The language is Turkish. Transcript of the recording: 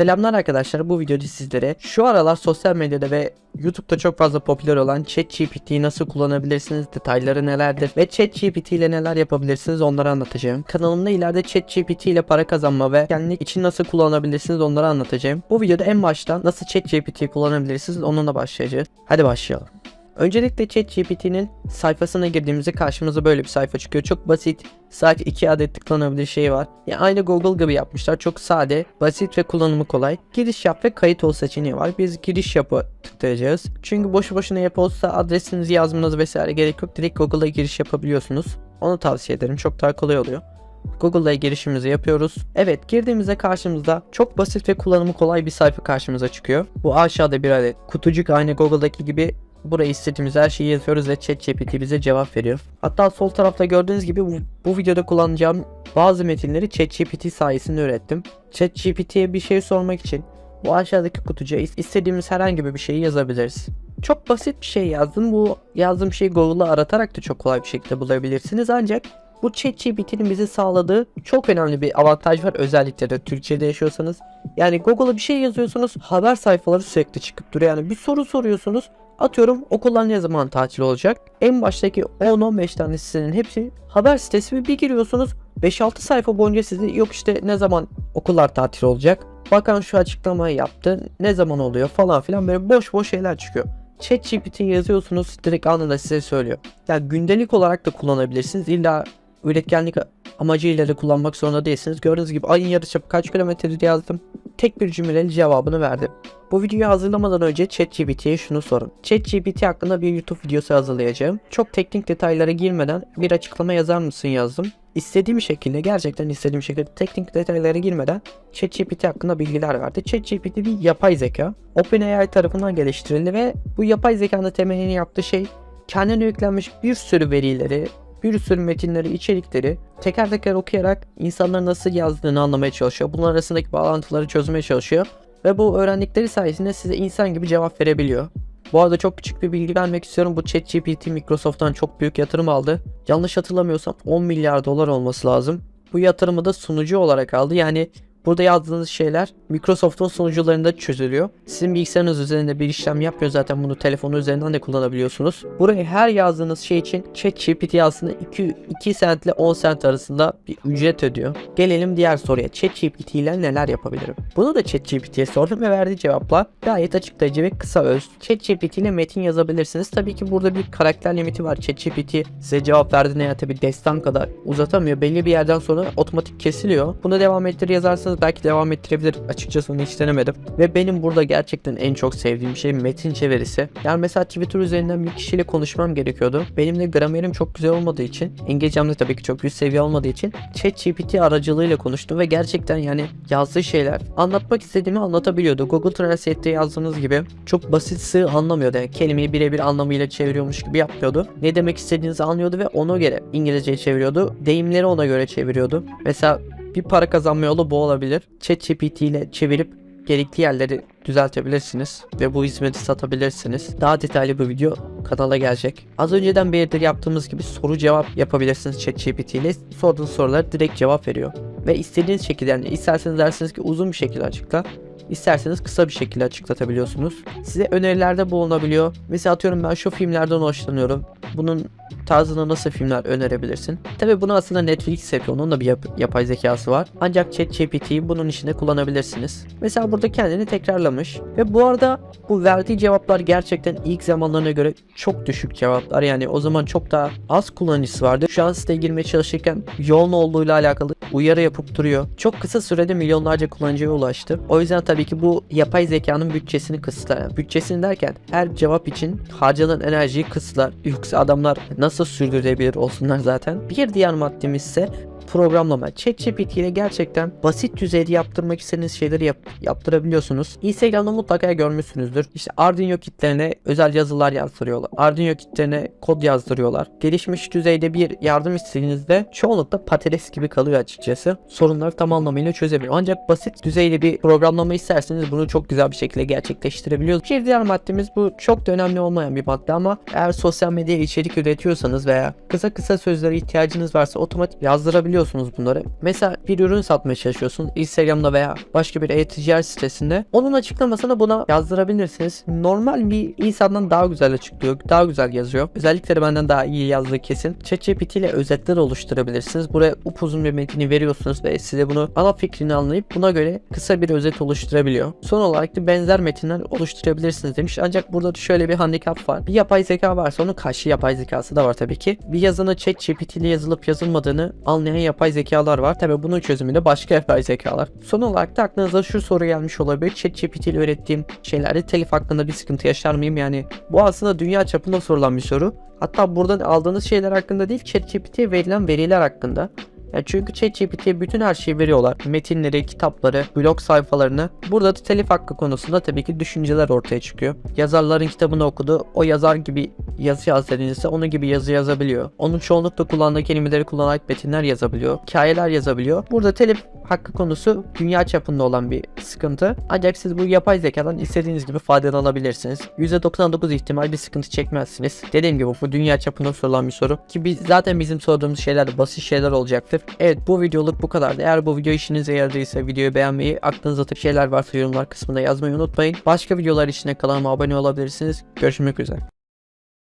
Selamlar arkadaşlar bu videoda sizlere şu aralar sosyal medyada ve YouTube'da çok fazla popüler olan ChatGPT'yi nasıl kullanabilirsiniz, detayları nelerdir ve ChatGPT ile neler yapabilirsiniz onları anlatacağım. Kanalımda ileride ChatGPT ile para kazanma ve kendiniz için nasıl kullanabilirsiniz onları anlatacağım. Bu videoda en baştan nasıl ChatGPT'yi kullanabilirsiniz onunla başlayacağız. Hadi başlayalım. Öncelikle ChatGPT'nin sayfasına girdiğimizde karşımıza böyle bir sayfa çıkıyor. Çok basit. Sadece iki adet tıklanabilir şey var. Yani aynı Google gibi yapmışlar. Çok sade, basit ve kullanımı kolay. Giriş yap ve kayıt ol seçeneği var. Biz giriş yapı tıklayacağız. Çünkü boşu boşuna yapı adresinizi yazmanız vesaire gerek yok. Direkt Google'a giriş yapabiliyorsunuz. Onu tavsiye ederim. Çok daha kolay oluyor. Google'la girişimizi yapıyoruz. Evet girdiğimizde karşımızda çok basit ve kullanımı kolay bir sayfa karşımıza çıkıyor. Bu aşağıda bir adet kutucuk aynı Google'daki gibi Buraya istediğimiz her şeyi yazıyoruz ve ChatGPT bize cevap veriyor. Hatta sol tarafta gördüğünüz gibi bu, bu videoda kullanacağım bazı metinleri ChatGPT sayesinde ürettim. ChatGPT'ye bir şey sormak için bu aşağıdaki kutucuğa istediğimiz herhangi bir şeyi yazabiliriz. Çok basit bir şey yazdım. Bu yazdığım şeyi Google'a aratarak da çok kolay bir şekilde bulabilirsiniz. Ancak bu ChatGPT'nin bize sağladığı çok önemli bir avantaj var. Özellikle de Türkçe'de yaşıyorsanız. Yani Google'a bir şey yazıyorsunuz haber sayfaları sürekli çıkıp duruyor. Yani bir soru soruyorsunuz Atıyorum okullar ne zaman tatil olacak? En baştaki 10-15 tane sitenin hepsi haber sitesi bir giriyorsunuz 5-6 sayfa boyunca size yok işte ne zaman okullar tatil olacak? Bakan şu açıklamayı yaptı. Ne zaman oluyor falan filan böyle boş boş şeyler çıkıyor. ChatGPT yazıyorsunuz direkt anında size söylüyor. Yani gündelik olarak da kullanabilirsiniz. İlla üretkenlik amacıyla da kullanmak zorunda değilsiniz. Gördüğünüz gibi ayın yarıçapı kaç kilometredir yazdım. Tek bir cümleyle cevabını verdi. Bu videoyu hazırlamadan önce ChatGPT'ye şunu sorun. ChatGPT hakkında bir YouTube videosu hazırlayacağım. Çok teknik detaylara girmeden bir açıklama yazar mısın yazdım. İstediğim şekilde gerçekten istediğim şekilde teknik detaylara girmeden ChatGPT hakkında bilgiler verdi. ChatGPT bir yapay zeka. OpenAI tarafından geliştirildi ve bu yapay zekanın temelini yaptığı şey kendine yüklenmiş bir sürü verileri, bir sürü metinleri, içerikleri teker teker okuyarak insanların nasıl yazdığını anlamaya çalışıyor. Bunlar arasındaki bağlantıları çözmeye çalışıyor. Ve bu öğrendikleri sayesinde size insan gibi cevap verebiliyor. Bu arada çok küçük bir bilgi vermek istiyorum. Bu ChatGPT Microsoft'tan çok büyük yatırım aldı. Yanlış hatırlamıyorsam 10 milyar dolar olması lazım. Bu yatırımı da sunucu olarak aldı. Yani Burada yazdığınız şeyler Microsoft'un sunucularında çözülüyor. Sizin bilgisayarınız üzerinde bir işlem yapmıyor zaten bunu telefonu üzerinden de kullanabiliyorsunuz. Buraya her yazdığınız şey için ChatGPT aslında 2, 2 cent ile 10 cent arasında bir ücret ödüyor. Gelelim diğer soruya. ChatGPT ile neler yapabilirim? Bunu da ChatGPT'ye sordum ve verdiği cevaplar gayet açıklayıcı ve kısa öz. ChatGPT ile metin yazabilirsiniz. Tabii ki burada bir karakter limiti var. ChatGPT size cevap verdiğine ya tabii destan kadar uzatamıyor. Belli bir yerden sonra otomatik kesiliyor. Bunu devam ettir yazarsanız istiyorsanız belki devam ettirebilir. Açıkçası onu hiç denemedim. Ve benim burada gerçekten en çok sevdiğim şey metin çevirisi. Yani mesela Twitter üzerinden bir kişiyle konuşmam gerekiyordu. Benim de gramerim çok güzel olmadığı için, İngilizcem de tabii ki çok üst seviye olmadığı için ChatGPT aracılığıyla konuştum ve gerçekten yani yazdığı şeyler anlatmak istediğimi anlatabiliyordu. Google Translate'te yazdığınız gibi çok basit sığ anlamıyordu. Yani kelimeyi birebir anlamıyla çeviriyormuş gibi yapıyordu. Ne demek istediğinizi anlıyordu ve ona göre İngilizce'ye çeviriyordu. Deyimleri ona göre çeviriyordu. Mesela bir para kazanma yolu bu olabilir. ChatGPT ile çevirip gerekli yerleri düzeltebilirsiniz ve bu hizmeti satabilirsiniz. Daha detaylı bir video kanala gelecek. Az önceden beridir yaptığımız gibi soru cevap yapabilirsiniz ChatGPT ile. Sorduğunuz sorular direkt cevap veriyor. Ve istediğiniz şekilde yani isterseniz dersiniz ki uzun bir şekilde açıkla. İsterseniz kısa bir şekilde açıklatabiliyorsunuz. Size önerilerde bulunabiliyor. Mesela atıyorum ben şu filmlerden hoşlanıyorum. Bunun tarzında nasıl filmler önerebilirsin? Tabi bunu aslında Netflix yapıyor. Onun da bir yap- yapay zekası var. Ancak ChatGPT'yi bunun içinde kullanabilirsiniz. Mesela burada kendini tekrarlamış. Ve bu arada bu verdiği cevaplar gerçekten ilk zamanlarına göre çok düşük cevaplar. Yani o zaman çok daha az kullanıcısı vardı. Şu an siteye girmeye çalışırken yoğun olduğuyla alakalı uyarı yapıp duruyor. Çok kısa sürede milyonlarca kullanıcıya ulaştı. O yüzden tabii ki bu yapay zekanın bütçesini kısıtlar. Bütçesini derken her cevap için harcanan enerjiyi kısıtlar. Yoksa adamlar nasıl sürdürebilir olsunlar zaten. Bir diğer maddemiz ise programlama. ChatGPT ile gerçekten basit düzeyde yaptırmak istediğiniz şeyleri yap yaptırabiliyorsunuz. Instagram'da mutlaka görmüşsünüzdür. İşte Arduino kitlerine özel yazılar yazdırıyorlar. Arduino kitlerine kod yazdırıyorlar. Gelişmiş düzeyde bir yardım istediğinizde çoğunlukla patates gibi kalıyor açıkçası. Sorunları tam anlamıyla çözemiyor. Ancak basit düzeyde bir programlama isterseniz bunu çok güzel bir şekilde gerçekleştirebiliyoruz. Bir diğer maddemiz bu çok da önemli olmayan bir madde ama eğer sosyal medya içerik üretiyorsanız veya kısa kısa sözlere ihtiyacınız varsa otomatik yazdırabiliyorsunuz yazabiliyorsunuz bunları. Mesela bir ürün satmaya çalışıyorsun Instagram'da veya başka bir e-ticaret sitesinde. Onun açıklamasını buna yazdırabilirsiniz. Normal bir insandan daha güzel açıklıyor, daha güzel yazıyor. Özellikleri benden daha iyi yazdığı kesin. ChatGPT ile özetler oluşturabilirsiniz. Buraya upuzun bir metini veriyorsunuz ve size bunu ana fikrini anlayıp buna göre kısa bir özet oluşturabiliyor. Son olarak da benzer metinler oluşturabilirsiniz demiş. Ancak burada da şöyle bir handikap var. Bir yapay zeka varsa onun karşı yapay zekası da var tabii ki. Bir yazının ChatGPT ile yazılıp yazılmadığını anlayan yapay zekalar var. Tabii bunun çözümü de başka yapay zekalar. Son olarak da aklınıza şu soru gelmiş olabilir. ChatGPT ile öğrettiğim şeylerde telif hakkında bir sıkıntı yaşar mıyım? Yani bu aslında dünya çapında sorulan bir soru. Hatta buradan aldığınız şeyler hakkında değil ChatGPT'ye verilen veriler hakkında. Yani çünkü ChatGPT'ye bütün her şeyi veriyorlar. Metinleri, kitapları, blog sayfalarını. Burada da telif hakkı konusunda tabii ki düşünceler ortaya çıkıyor. Yazarların kitabını okudu. O yazar gibi yazı yaz dediğinizde onun gibi yazı yazabiliyor. Onun çoğunlukla kullandığı kelimeleri kullanarak metinler yazabiliyor. Hikayeler yazabiliyor. Burada telif hakkı konusu dünya çapında olan bir sıkıntı. Ancak siz bu yapay zekadan istediğiniz gibi faydalanabilirsiniz. %99 ihtimal bir sıkıntı çekmezsiniz. Dediğim gibi bu dünya çapında sorulan bir soru. Ki biz, zaten bizim sorduğumuz şeyler basit şeyler olacaktır. Evet bu videoluk bu kadardı. Eğer bu video işinize yaradıysa videoyu beğenmeyi, aklınıza takılan şeyler varsa yorumlar kısmında yazmayı unutmayın. Başka videolar için kanalıma abone olabilirsiniz. Görüşmek üzere.